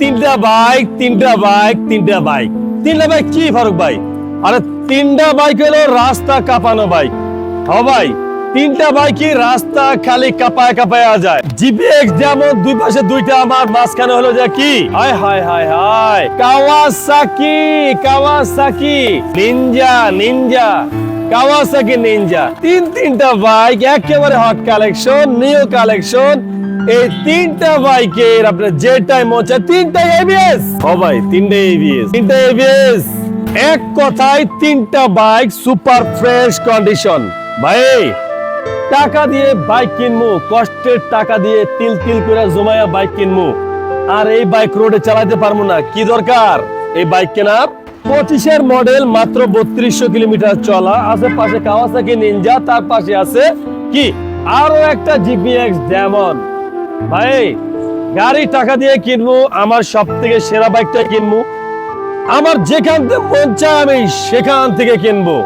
তিনটা বাইক তিনটা বাইক তিনটা বাইক তিনটা বাইক কি ফারুক ভাই? আরে তিনটা বাইক হলো রাস্তা কাঁপানো বাইক হ ভাই, তিনটা বাইকই রাস্তা খালি কাঁপায় কাঁপায় যায়। জিপিএক্স যেমন দুই পাশে দুইটা, আমার মাঝখানে হলো যে কি? হায় হায় হায় হায়। Kawasaki Kawasaki Ninja Ninja Kawasaki Ninja তিন তিনটা বাইক একেবারে হট কালেকশন নিউ কালেকশন এই তিনটা বাইকের আপনার যেটাই মন চায় তিনটা এবিএস ও ভাই তিনটা এবিএস তিনটা এবিএস এক কথায় তিনটা বাইক সুপার ফ্রেশ কন্ডিশন। ভাই টাকা দিয়ে বাইক কিনবো কষ্টের টাকা দিয়ে তিল তিল করে জমায়া বাইক কিনবো আর এই বাইক রোডে চালাতে পারব না কি দরকার? এই বাইক কেনার? পঁচিশের মডেল মাত্র বত্রিশশো কিলোমিটার চলা আশেপাশে কাওয়াসাকি নিনজা তার পাশে আছে কি? আরও একটা জিপিএক্স ডেমন ভাই, গাড়ি টাকা দিয়ে কিনবো, আমার সব থেকে সেরা বাইকটা কিনবো। আমার যেখান থেকে মন চায় আমি সেখান থেকে কিনবো।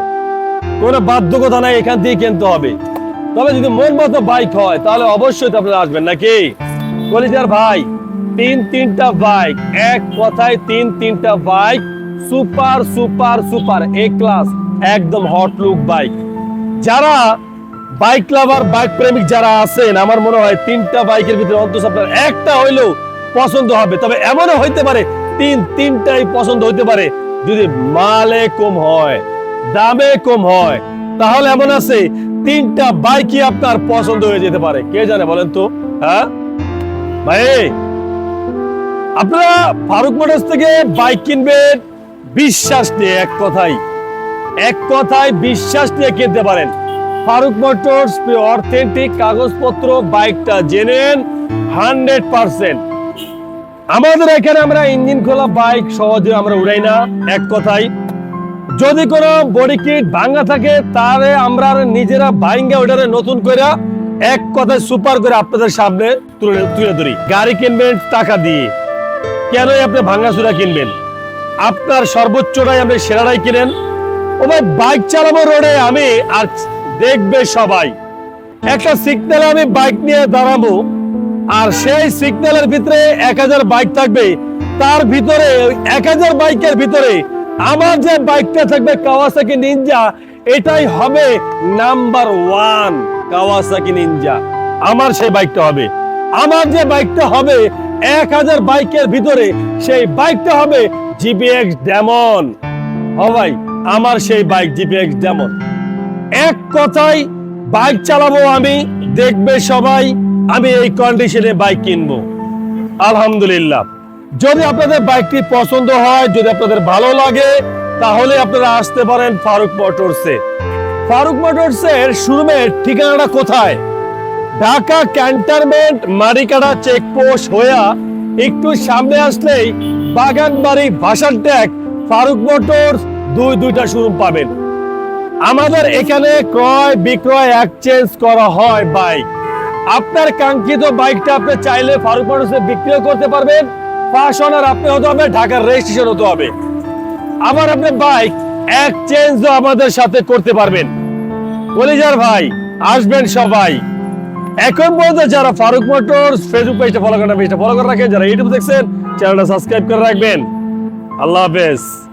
কোনো বাধ্যকতা নাই, এখান থেকে কিনতে হবে। তবে যদি মন মতো বাইক হয়, তাহলে অবশ্যই আপনারা আসবেন নাকি? কলিজার ভাই, তিন তিনটা বাইক, এক কথায় তিন তিনটা bike, super super super A class একদম হট লুক বাইক। যারা বাইক লাভার, বাইক প্রেমিক যারা আছেন, আমার মনে হয় তিনটা বাইকের ভিতরে অন্তত আপনার একটা হইলেও পছন্দ হবে। তবে এমনও হইতে পারে, তিন, তিনটাই পছন্দ হইতে পারে, যদি মালে কম হয়, দামে কম হয়, তাহলে এমন আছে, তিনটা বাইকই আপনার পছন্দ হয়ে যেতে পারে। কে জানে বলেন তো? হ্যাঁ? ভাই, আপনারা ফারুক মোটরস থেকে বাইক কিনবেন, বিশ্বাস নিয়ে এক কথাই, এক কথায় বিশ্বাস নিয়ে কিনতে পারেন। ফারুক মোটরস অথেন্টিক কাগজপত্র, বাইকটা জেনেন হান্ড্রেড পার্সেন্ট। আমাদের এখানে আমরা ইঞ্জিন খোলা, বাইক সহজে আমরা উড়াই না, এক কথায়। যদি কোনো বডি কিট ভাঙা থাকে, তাহলে আমরা নিজেরা ভাঙ্গা ওটারে নতুন করে এক কথায় সুপার করে আপনাদের সামনে তুলে তুলে ধরি। গাড়ি কিনবেন টাকা দিয়ে। কেনই আপনি ভাঙ্গাচুরা কিনবেন? আপনার সর্বোচ্চটাই আপনি সেরাটাই কিনেন। ও ভাই, বাইক চালাবো রোডে আমি, আর দেখবে সবাই। একটা সিগন্যালে আমি বাইক নিয়ে দাঁড়াবো, আর সেই সিগন্যালের ভিতরে এক হাজার বাইক থাকবে। তার ভিতরে, এক হাজার বাইকের ভিতরে আমার যে বাইকটা থাকবে কাওয়াসাকি নিনজা এটাই হবে নাম্বার ওয়ান কাওয়াসাকি নিনজা আমার সেই বাইকটা হবে। আমার যে বাইকটা হবে এক হাজার বাইকের ভিতরে, সেই বাইকটা হবে জিপিএক্স ডেমন ভাই, আমার সেই বাইক জিপিএক্স ডেমন এক কথায় বাইক চালাবো আমি, দেখবে সবাই, আমি এই কন্ডিশনে বাইক কিনবো। আলহামদুলিল্লাহ। যদি আপনাদের বাইকটি পছন্দ হয়, যদি আপনাদের ভালো লাগে, তাহলে আপনারা আসতে পারেন ফারুক মোটরসে ফারুক মোটরসের শোরুমের ঠিকানাটা কোথায়? ঢাকা ক্যান্টনমেন্ট মারিকাটা চেকপোস্ট হইয়া একটু সামনে আসলেই বাগানবাড়ি ভাষার ট্যাগ ফারুক মোটরস দুই দুইটা শোরুম পাবেন। আমাদের এখানে ক্রয় বিক্রয় এক্সচেঞ্জ করা হয় বাইক আপনার কাঙ্ক্ষিত বাইকটা আপনি চাইলে ফারুক মোটরসে বিক্রিও করতে পারবেন। পাঁচ অনার আপনি হতে হবে, ঢাকার রেজিস্ট্রেশন হতে হবে। আবার আপনি বাইক এক্সচেঞ্জও আমাদের সাথে করতে পারবেন। কলিজার ভাই, আসবেন সবাই। এখন পর্যন্ত যারা ফারুক মোটরস ফেসবুক পেজটা ফলো করেন পেজটা ফলো করে রাখেন। যারা ইউটিউব দেখছেন চ্যানেলটা সাবস্ক্রাইব করে রাখবেন। আল্লাহ হাফেজ।